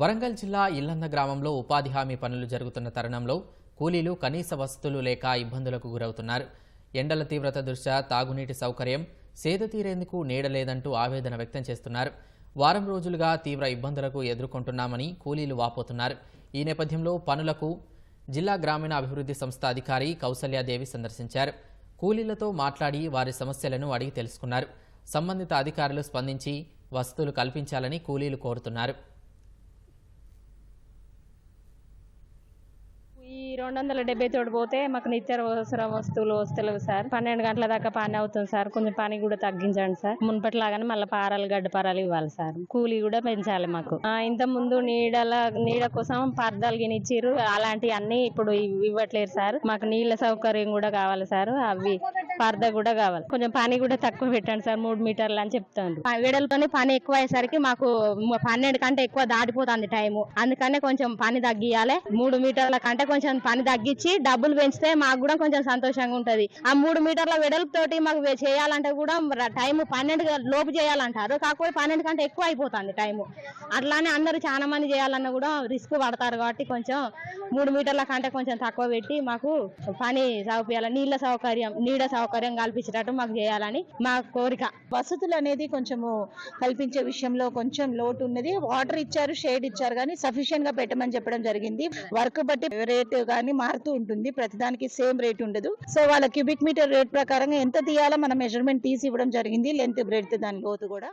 వరంగల్ జిల్లా ఇల్లంద గ్రామంలో ఉపాధి హామీ పనులు జరుగుతున్న తరుణంలో కూలీలు కనీస వసతులు లేక ఇబ్బందులకు గురవుతున్నారు. ఎండల తీవ్రత దృష్ట్యా తాగునీటి సౌకర్యం సేద తీరేందుకు నీడలేదంటూ ఆవేదన వ్యక్తం చేస్తున్నారు. వారం రోజులుగా తీవ్ర ఇబ్బందులకు ఎదుర్కొంటున్నామని కూలీలు వాపోతున్నారు. ఈ నేపథ్యంలో పనులకు జిల్లా గ్రామీణ అభివృద్ధి సంస్థ అధికారి కౌసల్యాదేవి సందర్శించారు. కూలీలతో మాట్లాడి వారి సమస్యలను అడిగి తెలుసుకున్నారు. సంబంధిత అధికారులు స్పందించి వసతులు కల్పించాలని కూలీలు కోరుతున్నారు. ఈ రెండు వందల డెబ్బై తోడు పోతే మాకు నిత్యావసర వస్తువులు వస్తలేవు సార్. పన్నెండు గంటల దాకా పని అవుతుంది సార్. కొంచెం పని కూడా తగ్గించండి సార్. మున్పటిలాగానే మళ్ళీ పారాలు గడ్డ పారాలు ఇవ్వాలి సార్. కూలీ కూడా పెంచాలి మాకు. ఇంత ముందు నీడల నీడ కోసం పర్దాలు గినిచ్చారు అలాంటివి అన్ని ఇప్పుడు ఇవ్వట్లేరు సార్. మాకు నీళ్ళ సౌకర్యం కూడా కావాలి సార్. అవి పరద కూడా కావాలి. కొంచెం పని కూడా తక్కువ పెట్టండి సార్ మూడు మీటర్లు అని చెప్తాను వెడలతోనే పని ఎక్కువ అయ్యేసరికి మాకు పన్నెండు కంటే ఎక్కువ దాటిపోతుంది టైము. అందుకనే కొంచెం పని తగ్గియాలి మూడు మీటర్ల కంటే కొంచెం పని తగ్గించి డబ్బులు పెంచితే మాకు కూడా కొంచెం సంతోషంగా ఉంటది. ఆ మూడు మీటర్ల వెడల్పుతోటి మాకు చేయాలంటే కూడా టైం పన్నెండు లోపు చేయాలంటారు కాకపోతే పన్నెండు కంటే ఎక్కువ అయిపోతుంది టైము. అట్లానే అందరూ చాలా మంది చేయాలన్నా కూడా రిస్క్ పడతారు కాబట్టి కొంచెం మూడు మీటర్ల కంటే కొంచెం తక్కువ పెట్టి మాకు పని సౌకర్యాలు నీళ్ళ సౌకర్యం నీడ సౌకర్యం సౌకర్యం కల్పించేటట్టు మాకు చేయాలని మా కోరిక. వసతులు అనేది కొంచెము కల్పించే విషయంలో కొంచెం లోటు ఉన్నది. వాటర్ ఇచ్చారు షేడ్ ఇచ్చారు కానీ సఫిషియెంట్గా పెట్టమని చెప్పడం జరిగింది. వర్క్ బట్టి రేట్ కానీ మారుతూ ఉంటుంది. ప్రతిదానికి సేమ్ రేట్ ఉండదు. సో వాళ్ళ క్యూబిక్ మీటర్ రేట్ ప్రకారంగా ఎంత తీయాలో మన మెజర్మెంట్ తీసి ఇవ్వడం జరిగింది. లెంత్ బ్రెడ్త్ దాని లోతు కూడా.